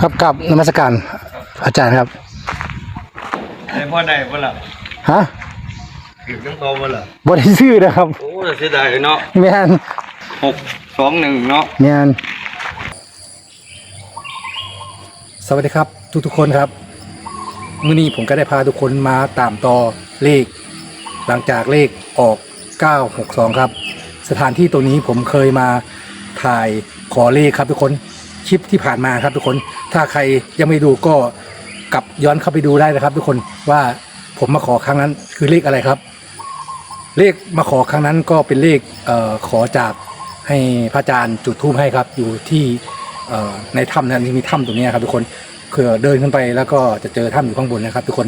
ครับกับนมัสการอาจารย์ครับไอ้พ่อใดพ่อละฮะถึงต้องโตพ่อละบริชื่อนะครับโอ้เสียดายเนาะแมนหกสองหนึ่งเนาะแมนสวัสดีครับ ทุกทุกๆคนครับมื่อนี้ผมก็ได้พาทุกคนมาตามต่อเลข หลังจากเลขออก 962 ครับ สถานที่ตรงนี้ผมเคยมาถ่ายขอเลขครับทุกคน คลิปที่ผ่านมาครับทุกคนถ้าใครยังไม่ดูก็กลับย้อนเข้าไปดูได้นะครับ ทุกคนว่าผมมาขอครั้งนั้นคือเลขอะไรครับ เลขมาขอครั้งนั้นก็เป็นเลขเออขอจากให้พระอาจารย์จุดธูปให้ครับ อยู่ที่ในถ้ำนะมีถ้ำตรงนี้ครับ ทุกคนคือเดินขึ้นไปแล้วก็จะเจอถ้ำอยู่ข้างบนนะครับ ทุกคน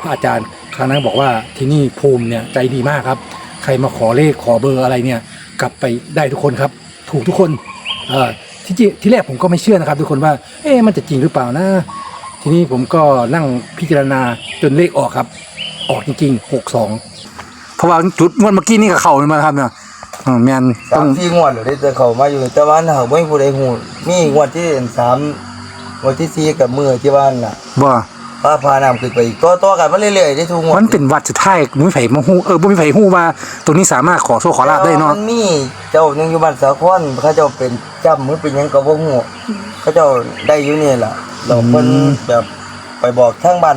พระอาจารย์ครั้งนั้นบอกว่าที่นี่ภูมิเนี่ยใจดีมากครับ ใครมาขอเลขขอเบอร์อะไรเนี่ย กลับไปได้ทุกคนครับ ถูกทุกคนเอ่อ ที่จริงที่แรกผมก็ไม่เชื่อนะครับ ทุกคนว่า เอ๊ะมันจะจริงหรือเปล่านะ ทีนี้ผมก็นั่งพิจารณาจนเลขออกครับ ออกจริงๆหกสองเพราะว่าจุดงวดเมื่อกี้นี่กับเขาเลยมาครับเนี่ยอืมแมนสาต้อมงที่งวดเลยแต่เขามาอยู่แต่ว่าหาไม่ผู้ใดหูมีงวดที่สามงวดที่สี่กับมือที่บ้านน่ะบ่ พาพานำขึ้นไปอีกต่อต่อกันมาเรื่อยๆได้ทุกงวดมันเป็นวัดสุดท้ายมุ้ยไผ่มาฮู้เออบ่มีไผ่ฮู้ว่าตรงนี้สามารถขอโชคขอลาบได้เนาะมันมีเจ้าหนึงอยู่บ้านสาคอนเขาเจ้าเป็นจำมือเป็นหยังก็บ่ฮู้เขาเจ้าได้อยู่นี่ล่ะเราเพิ่นแบบไปบอกทางบ้าน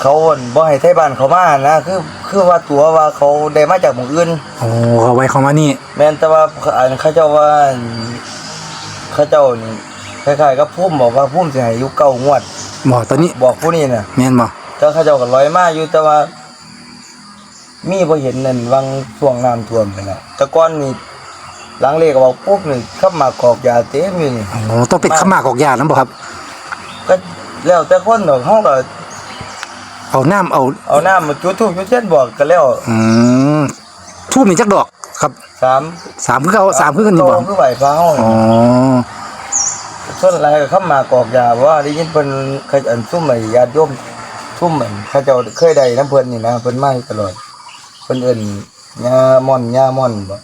เขาอั่นบ่ให้ไทบ้านเขามานะคือคือว่าตัวว่าเขาได้มาจากหมู่อื่นโอ้เอาไว้เขามานี่ แม่นแต่ว่าอันเขาเจ้าว่าเขาเจ้านี่ คล้ายๆกับพุ่มบอกว่าพุ่มสิให้อยู่เก้างวด บ่ตอนนี้บอกผู้นี้น่ะแม่นบ่แต่เขาเจ้าก็ลอยมาอยู่แต่ว่า มีบ่เห็นนั่นวังช่วงน้ำท่วมไปแล้วแต่ก่อนนี่หลังเลขก็บอกปุ๊บนี่เข้ามากอกยาเต็มอยู่นี่ โอ้ต้องเป็นขมากออกยานํบ่ครับ ก็แล้วแต่คนดอกเฮาก็เอาน้ำเอา เอาน้ำมาจุดธูปจุดเทียนบอกก็แล้วอืมทูบนี่จักดอกครับสามสามคือเขาสามคือกันนี่บ่โตคือไหวฟ้าเฮาอ๋อ ส่วนหลายก็เข้ามากอกยาว่าได้ยินเพิ่นเคยอันซุ่มไอ้ญาติโยมซุ่มอันเขาเจ้าเคยได้น้ำเพิ่นนี่นะเพิ่นมาอยู่ตลอดเพิ่นเอิ้นยาม่อนยาม่อนบ่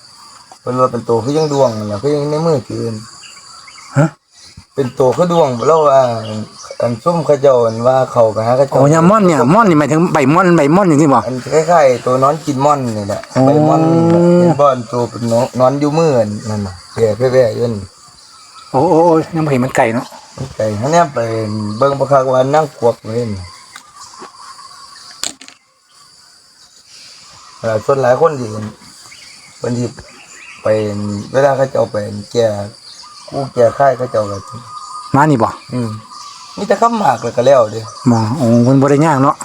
เพิ่นว่าเป็นตัวคือยังดวงนั่นล่ะคือยังในมือคืออื่นฮะ เป็นตัวคือดวงบ่แล้วว่าอันซุ่มเขาเจ้าอันว่าเขาก็หาเขาโอ้เจ้ายาม่อนเนี่ยม่อนนี่หมายถึงใบม่อนใบม่อนอย่างนี้บ่อันคล้ายๆตัวนอนกินม่อนนี่แหละอ๋อใบม่อนนี่แหละเป็นบ่อนตัวเป็นนอนนอนอยู่มืออันนั่นน่ะแย่แว่ๆอยู่นั่น โอ้โอ้โอ้ยังบ่เห็นมันไก่เนาะไก่เขาเนี่ยไปเบิ่งประคักว่านั่งกวกเลยนี่หลายคนหลายคนที่เพิ่นที่ไปเวลาเขาเจ้าไปแก่กู้แก่ค่ายเขาเจ้าก็มานี่บ่อืมมีแต่คำหมากแล้วก็แล้วเด้บ่โอ้มันบ่ได้ยากเนาะ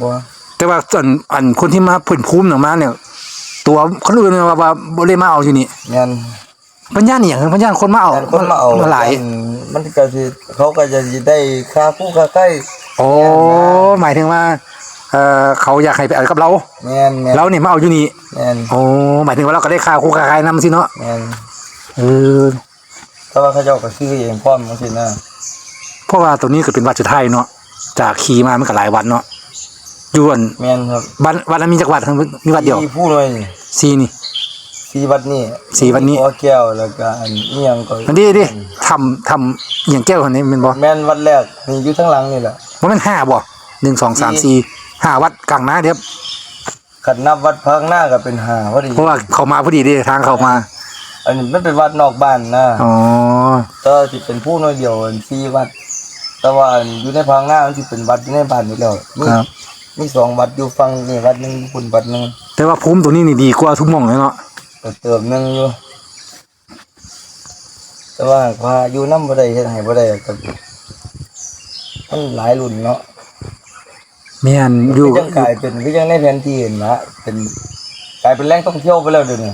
บ่แต่ว่าส่วนอันคนที่มาเพิ่นภูมิหนังมาเนี่ย ตัวคนอื่นเนี่ยว่าว่าบ่ได้มาเอาอยู่นี่งาน ปัญญานี่หยังปัญญาคนมาเอางานคนมาเอามาหลาย มันมันก็สิเขาก็จะสิได้ค่าคู่ค่าใกล้โอ้หมายถึงว่าเอ่อเขาอยากให้ไปเอากับเราแม่นแม่นเราเนี่ยมาเอาอยู่นี่แม่นโอ้หมายถึงว่าเราก็ได้ค่าคู่ค่าขายนำสิเนาะแม่นเออแต่ว่าเขาเจ้าก็ซื้อเองพร้อมจังซี่นะเพราะว่าตัวนี้ก็เป็นวัดสุดท้ายเนาะจากขี่มามันก็หลายวันเนาะอยู่อันแม่นครับบ้านวัดนั้นมีจักวัดทั้งมีวัดเดียวที่พูดไว้นี่ซีนี่ สีวัดนี่สีวัดนี้ขอแก้วแล้วก็อันนี้ยังก็อันนี้ดิทำทำอหย่างแก้วคนนี้แมันบ่แม่นวัดแรกนี่อยู่ทั้งหลังนี่แหละว่ามันห้าบ่หนึ่งสองสามสี่ห้าวัดกลางนาเดียบขันนับวัดพักหน้าก็เป็นหาพอดีเพราะว่าเขามาพอดีเดิทางเขามา อันนี้มันเป็นวัดนอกบ้านนะอ๋อก็สิเป็นผู้น้อยเดียวอันสีวัด แต่ว่าอันอยู่ในพังหน้ามันสิเป็นวัดอยู่ในบ้านนี่แล้วมีครับมีสองวัดอยู่ฝั่งนี่วัดหนึงคุณวัดหนึงแต่ว่าภูมิตัวนี้นี่ดีกว่าทุกหม่องเลยเนาะ ก็เติมหนึงอยู่แต่ว่าพาอยู่นำบ่ได้เฮ็ดให้บ่ได้ก็มันหลายรุ่นเนาะแม่นอยู่ก็ยังกลายเป็นก็ยังในแผนที่เห็นนะเป็นกลายเป็นแหล่งท่องเที่ยวไปแล้วเดี๋ยวนี้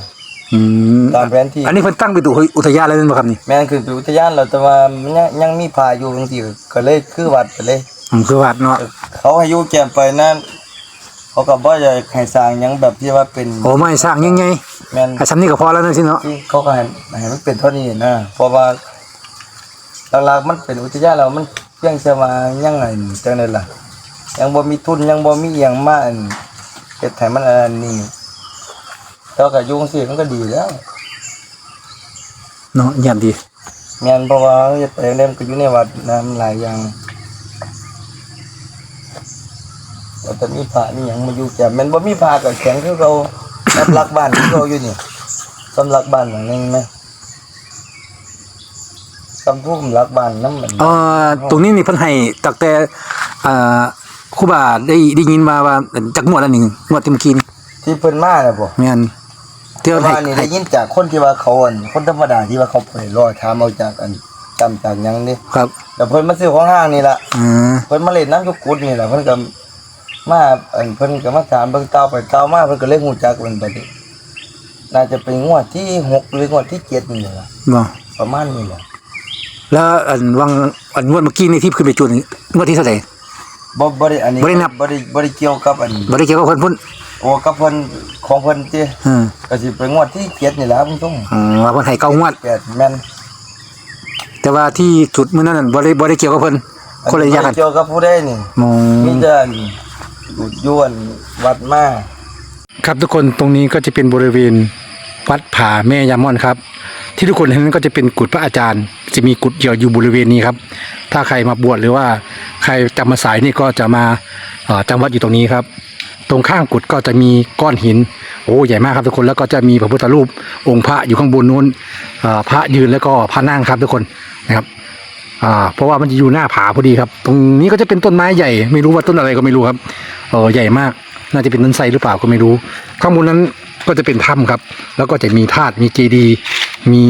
อืมตามแผนที่อันนี้เพิ่นตั้งเป็นตัวอุทยานเลยนั่นบ่ครับนี่แม่นคือเป็นอุทยานแล้วแต่ว่ามันยังยังมีพาอยู่จังซี่ก็เลยคือวัดไปเลยอืมคือวัดเนาะเขาให้อยู่แจ่มไปนั่น เขาก็บ่อยากให้สร้างหยังแบบที่ว่าเป็นโอ้ไม่สร้างยังไงแม่นไอ้ชั้นนี้ก็พอแล้วนั่นสิเนาะที่เขาก็ให้ให้มันเป็นเท่านี้นะเพราะว่าหลักๆมันเป็นอุทยานแล้วมันเพียงแต่ว่ายังไงจังได๋ล่ะ ยังบ่มีทุนยังบ่มีอิหยังมาอันเฮ็ดให้มันอันนี้แต่ว่าก็อยู่จังซี่มันก็ดีแล้ว เนาะเยี่ยมดี แม่นเพราะว่าเฮ็ดไปเล่มนก็อยู่ในวัดนะมันหลายอย่าง แล้วแต่มีพระมีหยังมาอยู่แก่แม่นบ่มีพระก็แข็งคือเรารับหลักบ้านคือเราอยู่นี่สำหลักบ้านหลังนึงไหมสำพุ่มหลักบ้านนำมันเอ่อตรงนี้นี่เพิ่นให้ตั้งแต่อ่าครูบาได้ได้ยินมาว่าจากงวดละหนึ่งงวดที่เมื่อกี้นี่ที่เพิ่นมาน่ะบ่แม่นเที่ยวแต่ให้ว่านี่ให้ได้ยินจากคนที่ว่าเขาอั่นคนธรรมดาที่ว่าเขาไปรอถามเอาจากอันจำจากหยังนี่ครับ แล้วเพิ่นมาซื้อของห้างนี่ล่ะอืมเพิ่นมาเล่นน้ำยุกุดนี่แหละเพิ่นก็ มาอันเพิ่นก็มาถามเบิ่งเต้าไปเต้ามาเพิ่นก็เลยฮู้จักเพิ่นบัดนี้น่าจะเป็นงวดที่หกหรืองวดที่เจ็ดนี่แหละบ่ประมาณนี้แหละแล้วอันวังอันงวดเมื่อกี้นี่ที่ขึ้นไปจุดนี่งวดที่เท่าไหร่ บ่บ่ได้อันนี้บ่ได้นับ บ่ได้บ่ได้เกี่ยวกับอันบ่ได้เกี่ยวกับเพิ่นพุ่นโอ้กับเพิ่นของเพิ่นติอืมก็สิเป็นงวดที่เจ็ดนี่แหละคุณผู้ชมอืมว่าเพิ่นให้เก้างวด แปดแม่นแต่ว่าที่จุดมื้อนั้นนะบ่ได้บ่ได้เกี่ยวกับเพิ่นคนละอย่างบ่กันได้เกี่ยวกับผู้ใดนี่ อืมีมแต่อัน อยู่ยวนวัดมาครับทุกคนตรงนี้ก็จะเป็นบริเวณวัดผาแม่ยาม่อนครับ ที่ทุกคนเห็นนั้นก็จะเป็นกุฏพระอาจารย์ จะมีกุฏเดี่ยวอยู่บริเวณนี้ครับ ถ้าใครมาบวชหรือว่าใครจำมาสายนี่ก็จะมาเอ่อจำวัดอยู่ตรงนี้ครับ ตรงข้างกุฏก็จะมีก้อนหิน โอ้ใหญ่มากครับทุกคนแล้วก็จะมีพระพุทธรูปองค์พระอยู่ข้างบนนู้นพระยืนแล้วก็พระนั่งครับทุกคนนะครับ อ่า เพราะว่ามันจะอยู่หน้าผาพอดีครับ ตรงนี้ก็จะเป็นต้นไม้ใหญ่ ไม่รู้ว่าต้นอะไรก็ไม่รู้ครับ เออใหญ่มาก น่าจะเป็นต้นไทรหรือเปล่าก็ไม่รู้ ข้างบนนั้นก็จะเป็นถ้ำครับ แล้วก็จะมีธาตุ มีเจดีย์ มี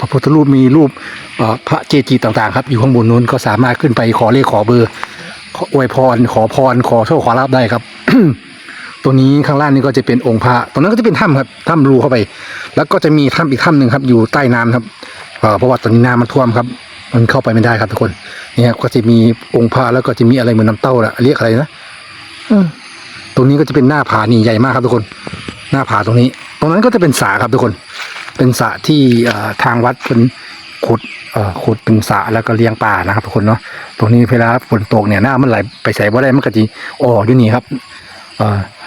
พระพุทธรูป มีรูปพระเจดีย์ต่างๆครับ อยู่ข้างบนนู้นก็สามารถขึ้นไปขอเลขขอเบอร์ ขออวยพร ขอพร ขอโชคขอลาบได้ครับตัวนี้ข้างล่างนี่ก็จะเป็นองค์พระตรงนั้นก็จะเป็นถ้ำครับ ถ้ำรูเข้าไป แล้วก็จะมีถ้ำอีกถ้ำหนึ่งครับ อยู่ใต้น้ำครับเออเพราะว่าตอนนี้น้ำมันท่วมครับ มันเข้าไปไม่ได้ครับทุกคนนี่ครับก็จะมีองค์พระแล้วก็จะมีอะไรเหมือนน้ำเต้าละเรียกอะไรนะอตรงนี้ก็จะเป็นหน้าผานี่ใหญ่มากครับทุกคน หน้าผาตรงนี้ ตรงนั้นก็จะเป็นสระครับทุกคน เป็นสระที่ทางวัดเป็นขุดเอ่อขุดเป็นสระแล้วก็เลี้ยงปลานะครับทุกคนเนาะตรงนี้เวลาฝนตกเนี่ยหน้ำมันไหลไปใส่บ่ได้มันก็จะออกอยู่นี่ครับ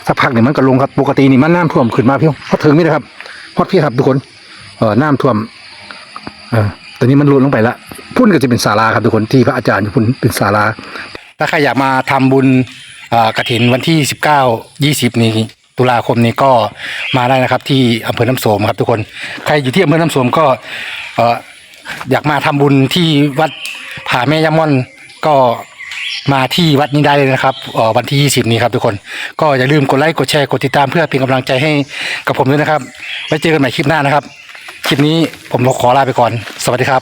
สักพักเนี่ยมันก็ลงครับปกตินี่มันน้ำท่วมขึ้นมาเพียงพอถึงนี่นะครับพอดพี่ครับทุกคนเออน้ำท่วม เออ ตอนนี้มันลุดลงไปละพุ่นก็จะเป็นศาลาครับทุกคนที่พระอาจารย์อยู่พุ่นเป็นศาลาถ้าใครอยากมาทำบุญเอ่อกฐินวันที่สิบเก้ายี่สิบนี้ตุลาคมนี้ก็มาได้นะครับ ที่อำเภอน้ำโสมครับทุกคนใครอยู่ที่อำเภอน้ำโสมก็ออยากมาทำบุญที่วัดผาแม่ยมม่อนก็มาที่วัดนี้ได้เลยนะครับวันที่ 20 นี้ครับทุกคน ก็อย่าลืมกดไลค์กดแชร์กดติดตามเพื่อเป็นกำลังใจให้กับผมด้วยนะครับ ไว้เจอกันใหม่คลิปหน้านะครับ คลิปนี้ผมขอลาไปก่อน สวัสดีครับ